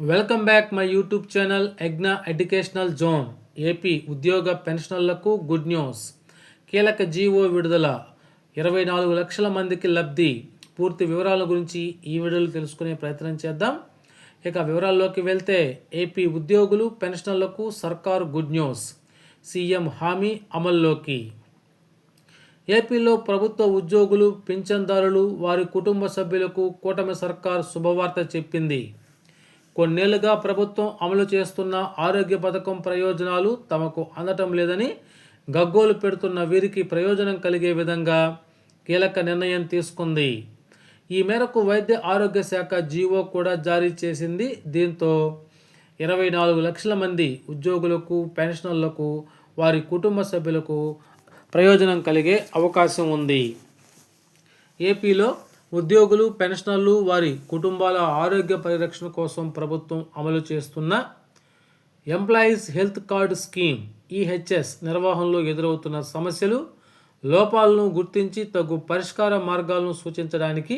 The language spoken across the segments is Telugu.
Welcome back my YouTube channel ఎగ్నా educational zone AP ఉద్యోగ పెన్షనర్లకు గుడ్ న్యూస్. కీలక జీవో విడుదల. ఇరవై నాలుగు లక్షల మందికి లబ్ధి. పూర్తి వివరాల గురించి ఈ వీడియోలో తెలుసుకునే ప్రయత్నం చేద్దాం. ఇక వివరాల్లోకి వెళ్తే ఏపీ ఉద్యోగులు పెన్షనర్లకు సర్కారు గుడ్ న్యూస్. సీఎం హామీ అమల్లోకి. ఏపీలో ప్రభుత్వ ఉద్యోగులు పింఛన్దారులు వారి కుటుంబ సభ్యులకు కూటమి సర్కార్ శుభవార్త చెప్పింది. కొన్నేళ్ళుగా ప్రభుత్వం అమలు చేస్తున్న ఆరోగ్య పథకం ప్రయోజనాలు తమకు అందటం లేదని గగ్గోలు పెడుతున్న వీరికి ప్రయోజనం కలిగే విధంగా కీలక నిర్ణయం తీసుకుంది. ఈ మేరకు వైద్య ఆరోగ్య శాఖ జీవో కూడా జారీ చేసింది. దీంతో ఇరవై నాలుగు లక్షల మంది ఉద్యోగులకు పెన్షనర్లకు వారి కుటుంబ సభ్యులకు ప్రయోజనం కలిగే అవకాశం ఉంది. ఏపీలో ఉద్యోగులు పెన్షనర్లు వారి కుటుంబాల ఆరోగ్య పరిరక్షణ కోసం ప్రభుత్వం అమలు చేస్తున్న employees health card scheme EHS నిర్వహణలో ఎదురవుతున్న సమస్యలు లోపాలను గుర్తించి తగు పరిష్కార మార్గాలను సూచించడానికి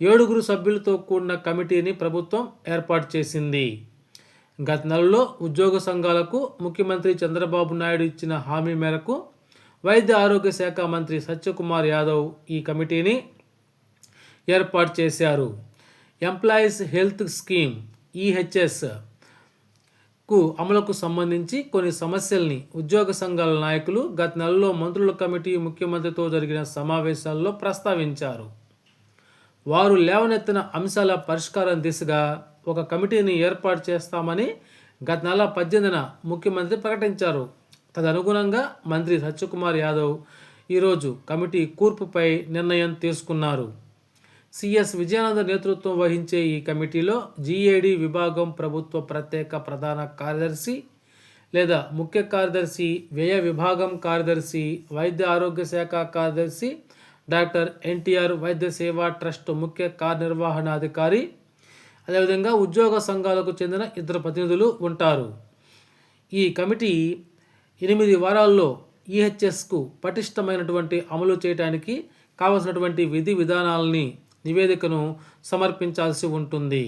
ఏడుగురు సభ్యులతో కూడిన కమిటీని ప్రభుత్వం ఏర్పాటు చేసింది. గత నెలలో ఉద్యోగ సంఘాలకు ముఖ్యమంత్రి చంద్రబాబు నాయుడు ఇచ్చిన హామీ మేరకు వైద్య ఆరోగ్య శాఖ మంత్రి సత్యకుమార్ యాదవ్ ఈ కమిటీని ఏర్పాటు చేశారు. ఎంప్లాయీస్ హెల్త్ స్కీమ్ ఈహెచ్ఎస్కు అమలుకు సంబంధించి కొన్ని సమస్యల్ని ఉద్యోగ సంఘాల నాయకులు గత నెలలో మంత్రుల కమిటీ ముఖ్యమంత్రితో జరిగిన సమావేశాల్లో ప్రస్తావించారు. వారు లేవనెత్తిన అంశాల పరిష్కారం దిశగా ఒక కమిటీని ఏర్పాటు చేస్తామని గత నెల పద్దెనిమిదిన ముఖ్యమంత్రి ప్రకటించారు. తదనుగుణంగా మంత్రి సత్యకుమార్ యాదవ్ ఈరోజు కమిటీ కూర్పుపై నిర్ణయం తీసుకున్నారు. సిఎస్ విజయానంద నేతృత్వం వహించే ఈ కమిటీలో జీఏడి విభాగం ప్రభుత్వ ప్రత్యేక ప్రధాన కార్యదర్శి లేదా ముఖ్య కార్యదర్శి వ్యయ విభాగం కార్యదర్శి వైద్య ఆరోగ్య శాఖ కార్యదర్శి డాక్టర్ ఎన్టీఆర్ వైద్య సేవా ట్రస్ట్ ముఖ్య కార్యనిర్వహణాధికారి. అదేవిధంగా ఉద్యోగ సంఘాలకు చెందిన ఇద్దరు ప్రతినిధులు ఉంటారు. ఈ కమిటీ ఎనిమిది వారాల్లో ఈహెచ్ఎస్కు పటిష్టమైనటువంటి అమలు చేయడానికి కావలసినటువంటి విధి విధానాలని నివేదికను సమర్పించాల్సి ఉంటుంది.